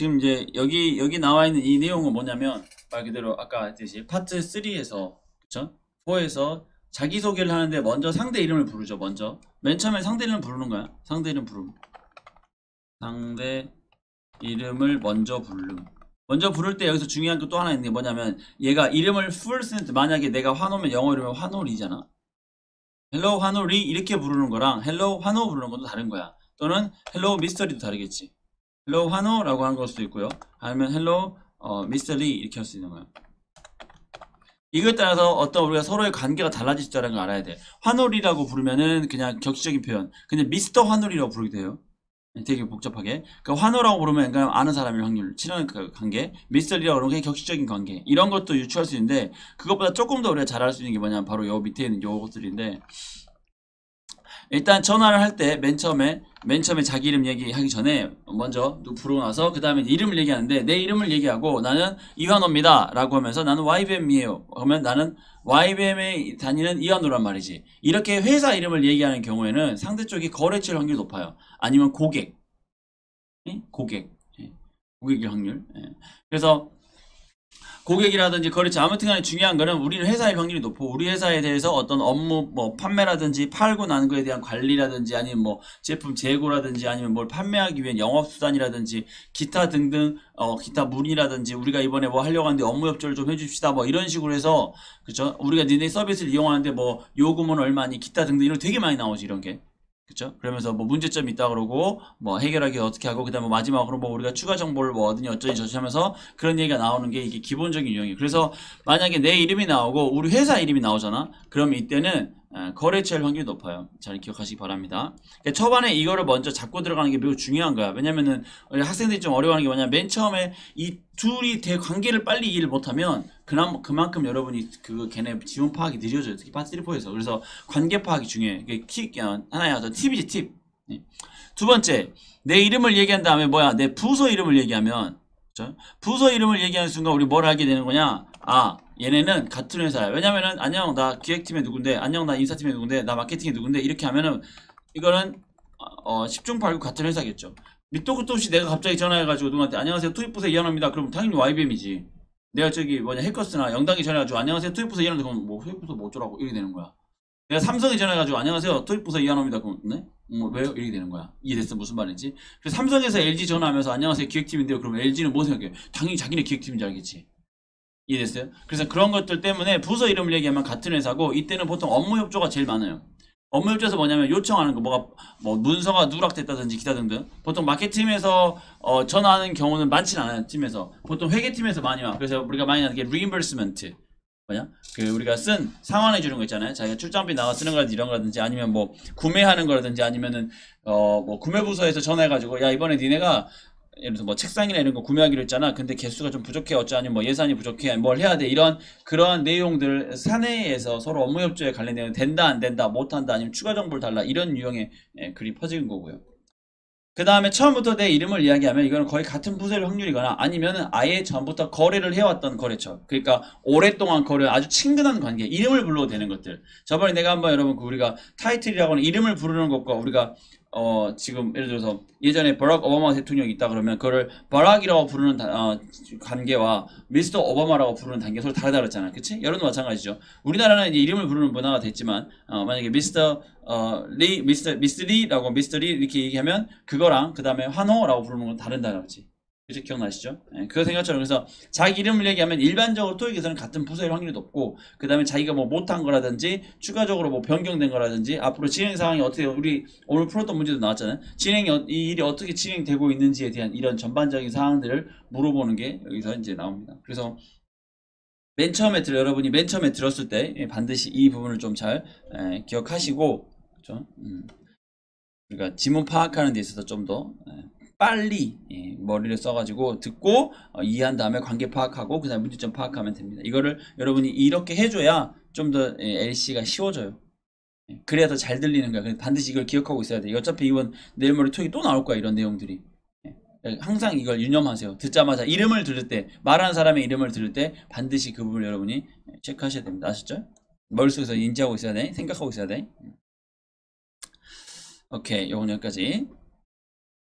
지금 이제 여기 여기 나와 있는 이 내용은 뭐냐면 말 그대로 아까 했듯이 파트 3에서 그쵸? 4에서 자기소개를 하는데 먼저 상대 이름을 부르죠 먼저. 맨 처음에 상대 이름을 부르는 거야. 상대 이름 부름. 상대 이름을 먼저 부름. 먼저 부를 때 여기서 중요한 게 또 하나 있는 게 뭐냐면 얘가 이름을 풀 쓰는 때 만약에 내가 환호면 영어 이름은 환호리잖아. 헬로 환호리 이렇게 부르는 거랑 헬로 환호 부르는 것도 다른 거야. 또는 헬로 미스터리도 다르겠지 헬로 환호라고 하는 걸 수도 있고요. 아니면 헬로 어, 미스터리 이렇게 할 수 있는 거야 이거에 따라서 어떤 우리가 서로의 관계가 달라질 수 있다는 걸 알아야 돼. 환호리라고 부르면은 그냥 격식적인 표현. 근데 미스터 환호리라고 부르게 돼요. 되게 복잡하게. 그 환호라고 부르면 그냥 아는 사람일 확률 친한 그 관계 미스터 리라고 그러면 그냥 격식적인 관계. 이런 것도 유추할 수 있는데 그것보다 조금 더 우리가 잘할 수 있는 게 뭐냐면 바로 요 밑에 있는 요것들인데 일단 전화를 할 때 맨 처음에 맨 처음에 자기 이름 얘기하기 전에 먼저 부르고 나서 그 다음에 이름을 얘기하는데 내 이름을 얘기하고 나는 이환호입니다 라고 하면서 나는 YBM이에요 그러면 나는 YBM에 다니는 이환호란 말이지 이렇게 회사 이름을 얘기하는 경우에는 상대 쪽이 거래칠 확률이 높아요 아니면 고객 예? 고객 예. 고객일 확률 예. 그래서 고객이라든지 거래처 아무튼 간에 중요한 거는 우리는 회사의 확률이 높고 우리 회사에 대해서 어떤 업무 뭐 판매라든지 팔고 나는 거에 대한 관리라든지 아니면 뭐 제품 재고라든지 아니면 뭘 판매하기 위한 영업 수단이라든지 기타 등등 어 기타 문의라든지 우리가 이번에 뭐 하려고 하는데 업무 협조를 좀 해줍시다 뭐 이런 식으로 해서 그쵸? 우리가 니네 서비스를 이용하는데 뭐 요금은 얼마니 기타 등등 이런 거 되게 많이 나오지 이런 게 그쵸? 그러면서 뭐 문제점이 있다 그러고 뭐 해결하기 어떻게 하고 그다음에 마지막으로 뭐 우리가 추가 정보를 뭐 얻으니 어쩌니 저쩌니 하면서 그런 얘기가 나오는 게 이게 기본적인 유형이에요. 그래서 만약에 내 이름이 나오고 우리 회사 이름이 나오잖아. 그럼 이때는 에, 거래처일 확률이 높아요. 잘 기억하시기 바랍니다. 그러니까 초반에 이거를 먼저 잡고 들어가는 게 매우 중요한 거야. 왜냐면은 학생들이 좀 어려워하는 게 뭐냐면 맨 처음에 이 둘이 대 관계를 빨리 이해를 못하면 그남 그만큼 여러분이 그 걔네 지원 파악이 느려져요. 특히 파트리포에서 그래서 관계 파악이 중요해. 이게 키 어, 하나의 어떤 팁이지 팁. 예. 두 번째 내 이름을 얘기한 다음에 뭐야 내 부서 이름을 얘기하면 그죠? 부서 이름을 얘기하는 순간 우리 뭘 알게 되는 거냐? 아 얘네는 같은 회사야. 왜냐면은 안녕 나 기획팀의 누군데 안녕 나 인사팀의 누군데 나 마케팅의 누군데 이렇게 하면은 이거는 어 10중 8구 같은 회사겠죠. 밑도 끝도 없이 내가 갑자기 전화해가지고 누구한테 안녕하세요 투입부서 이현호입니다. 그럼 당연히 YBM이지. 내가 저기 뭐냐 해커스나 영당이 전화해가지고 안녕하세요 투입부서 이현호 그럼 뭐 투입부서 뭐 어쩌라고 이렇게 되는 거야. 내가 삼성이 전화해가지고 안녕하세요 투입부서 이현호입니다. 그럼 네? 뭐 왜요? 이렇게 되는 거야. 이해됐어 무슨 말인지. 그래서 삼성에서 LG 전화하면서 안녕하세요 기획팀인데요. 그러면 LG는 뭐 생각해? 당연히 자기네 기획팀인 줄 알겠지. 이해됐어요? 그래서 그런 것들 때문에 부서 이름을 얘기하면 같은 회사고 이때는 보통 업무 협조가 제일 많아요. 업무 협조에서 뭐냐면 요청하는 거 뭐가 뭐 문서가 누락됐다든지 기타 등등 보통 마케팅에서 어, 전화하는 경우는 많지는 않아요 팀에서 보통 회계팀에서 많이 와 그래서 우리가 많이 하는 게 reimbursement 뭐냐 그 우리가 쓴 상환해 주는 거 있잖아요 자기가 출장비 나가 쓰는 거라든지 이런 거라든지 아니면 뭐 구매하는 거라든지 아니면은 어 뭐 구매 부서에서 전화해 가지고 야 이번에 니네가 예를 들어서 뭐 책상이나 이런 거 구매하기로 했잖아. 근데 개수가 좀 부족해. 어쩌니 뭐 예산이 부족해. 뭘 해야 돼. 이런 그런 내용들 사내에서 서로 업무 협조에 관련된 된다 안 된다 못 한다 아니면 추가 정보를 달라 이런 유형의 예, 글이 퍼지는 거고요. 그 다음에 처음부터 내 이름을 이야기하면 이거는 거의 같은 부서일 확률이거나 아니면은 아예 전부터 거래를 해왔던 거래처. 그러니까 오랫동안 거래 아주 친근한 관계. 이름을 불러도 되는 것들. 저번에 내가 한번 여러분 그 우리가 타이틀이라고 하는 이름을 부르는 것과 우리가 어 지금 예를 들어서 예전에 버락 오바마 대통령이 있다 그러면 그거를 버락이라고 부르는 다- 어, 관계와 미스터 오바마라고 부르는 단계 서로 다르다 그랬잖아 그치? 여론도 마찬가지죠. 우리나라는 이제 이름을 부르는 문화가 됐지만 어, 만약에 미스터 어, 리 미스터 미스 리라고 미스터 리 이렇게 얘기하면 그거랑 그 다음에 환호라고 부르는 건 다른다 그랬지 그죠 기억나시죠? 예, 그거 생각처럼 그래서 자기 이름을 얘기하면 일반적으로 토익에서는 같은 부서일 확률이 높고 그 다음에 자기가 뭐 못한 거라든지 추가적으로 뭐 변경된 거라든지 앞으로 진행 상황이 어떻게 우리 오늘 풀었던 문제도 나왔잖아요. 진행이 어- 이 일이 어떻게 진행되고 있는지에 대한 이런 전반적인 사항들을 물어보는 게 여기서 이제 나옵니다. 그래서 맨 처음에 들 여러분이 맨 처음에 들었을 때 예, 반드시 이 부분을 좀 잘 기억하시고 그렇죠? 음. 그러니까 지문 파악하는 데 있어서 좀더 빨리 예, 머리를 써가지고 듣고 어, 이해한 다음에 관계 파악하고 그 다음에 문제점 파악하면 됩니다. 이거를 여러분이 이렇게 해줘야 좀 더 LC가 쉬워져요. 예, 그래야 더 잘 들리는 거야. 반드시 이걸 기억하고 있어야 돼. 어차피 이번 내일 모레 토익 또 나올 거야 이런 내용들이. 예, 항상 이걸 유념하세요. 듣자마자 이름을 들을 때 말하는 사람의 이름을 들을 때 반드시 그 부분을 여러분이 체크하셔야 됩니다. 아셨죠? 머릿속에서 인지하고 있어야 돼. 생각하고 있어야 돼. 오케이, 요건 여기까지.